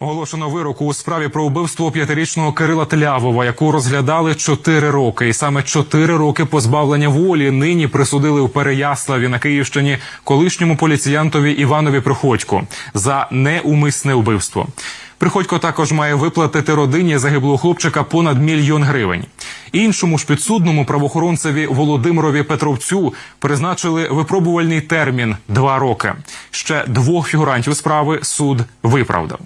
Оголошено вироку у справі про вбивство п'ятирічного Кирила Тлявова, яку розглядали чотири роки, і саме чотири роки позбавлення волі нині присудили у Переяславі на Київщині колишньому поліціянтові Іванові Приходько за неумисне вбивство. Приходько також має виплатити родині загиблого хлопчика понад мільйон гривень. Іншому ж підсудному правоохоронцеві Володимирові Петровцю призначили випробувальний термін два роки. Ще двох фігурантів справи суд виправдав.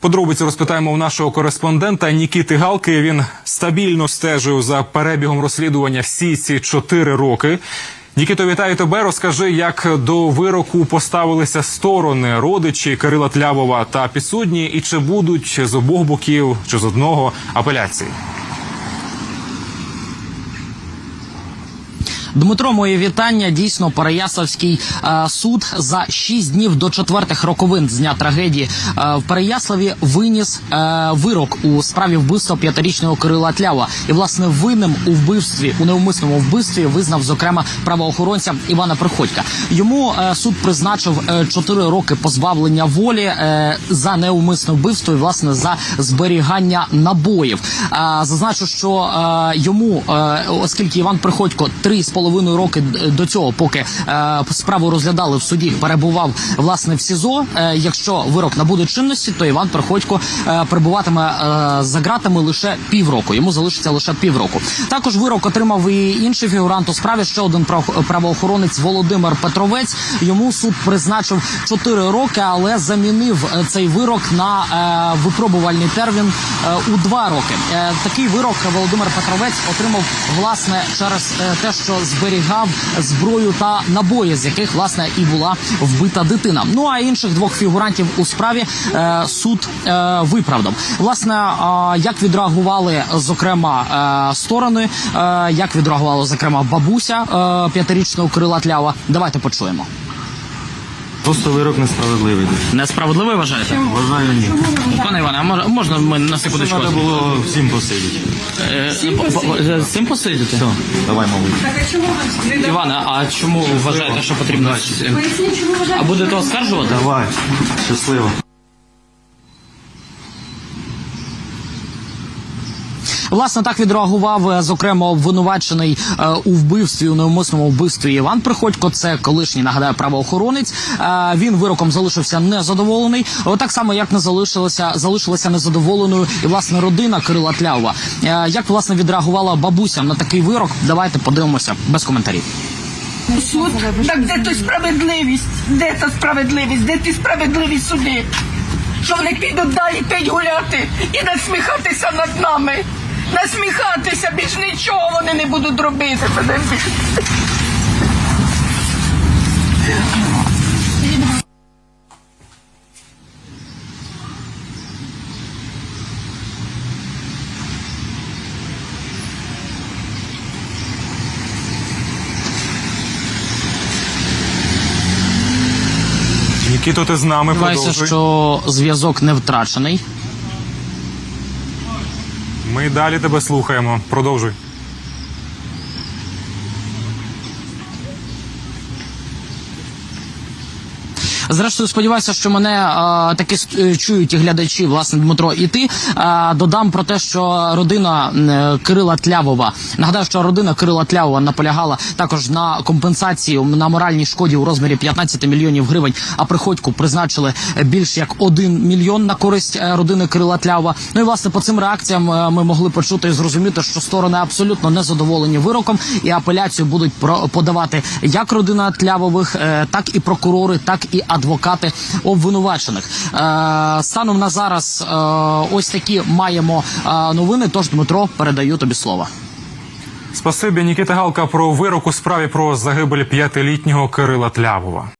Подробиці розпитаємо у нашого кореспондента Нікіти Галки. Він стабільно стежив за перебігом розслідування всі ці чотири роки. Нікіто, вітаю тебе. Розкажи, як до вироку поставилися сторони родичі Кирила Тлявова та підсудні, і чи будуть з обох боків чи з одного апеляції? Дмитро, моє вітання. Дійсно, Переяславський е, суд за шість днів до четвертих роковин з дня трагедії е, в Переяславі виніс е, вирок у справі вбивства п'ятирічного Кирила Тлява. І власне винним у вбивстві у невмисному вбивстві визнав зокрема правоохоронця Івана Приходька. Йому е, суд призначив е, роки позбавлення волі е, за неумисне вбивство і власне за зберігання набоїв. Е, зазначу, що е, йому, е, оскільки Іван Приходько три з половиною роки до цього, поки е, справу розглядали в суді, перебував власне в СІЗО. Е, якщо вирок набуде чинності, то Іван Приходько е, перебуватиме за ґратами лише півроку. Йому залишиться лише півроку. Також вирок отримав і інший фігурант у справі. Ще один прав- правоохоронець Володимир Петровець. Йому суд призначив 4 роки, але замінив цей вирок на випробувальний термін у 2 роки. Такий вирок Володимир Петровець отримав власне через те, що зберігав зброю та набої, з яких власне і була вбита дитина. Ну а інших двох фігурантів у справі е, суд е, виправдав. Власне, е, як відреагували зокрема е, сторони, е, як відреагувала зокрема бабуся е, п'ятирічного Кирила Тлява. Давайте почуємо. Просто вирок несправедливий. Несправедливий вважаєте? Вважаю, ні. Пане Іване, а мож- можна ми на секундочку? Треба було всім посидіти. Е, З цим посидіти? Все, давай, мабуть. Так а чому ви не Іване, а чому вважаєте, що потрібно? Поясніть, чому вважаєте? А будете оскаржувати? Давай. Щасливо. Власне, так відреагував е, зокрема обвинувачений е, у вбивстві у невмисному вбивстві Іван Приходько. Це колишній нагадаю правоохоронець. Е, Він вироком залишився незадоволений. Так само, як не залишилася, залишилася незадоволеною і власне родина Кирила Тлява. Як власне відреагувала бабуся на такий вирок? Давайте подивимося без коментарів. Суд? Так де то справедливість? Де та справедливість? Де ті справедливі суди? Що вони підуть далі пить гуляти і насміхатися над нами? Насміхатися, більш нічого вони не будуть робити. Мене. Нікіто, ти з нами Сподіваюся, продовжуй. що зв'язок не втрачений. Ми далі тебе слухаємо. Продовжуй. Зрештою, сподіваюся, що мене е, таки е, чують і глядачі, власне, Дмитро, і ти. Е, додам про те, що родина Кирила Тлявова нагадаю, що родина Кирила Тлявова наполягала також на компенсацію на моральній шкоді у розмірі 15 мільйонів гривень. А приходьку призначили більш як 1 мільйон на користь родини Кирила Тлявова. Ну і власне по цим реакціям ми могли почути і зрозуміти, що сторони абсолютно не задоволені вироком, і апеляцію будуть подавати як родина Тлявових, так і прокурори, так і адвокати обвинувачених. Е, Станом на зараз е, ось такі маємо е, новини. Тож Дмитро передаю тобі слово. Спасибі, Нікіта Галка, про вирок у справі про загибель п'ятилітнього Кирила Тлявова.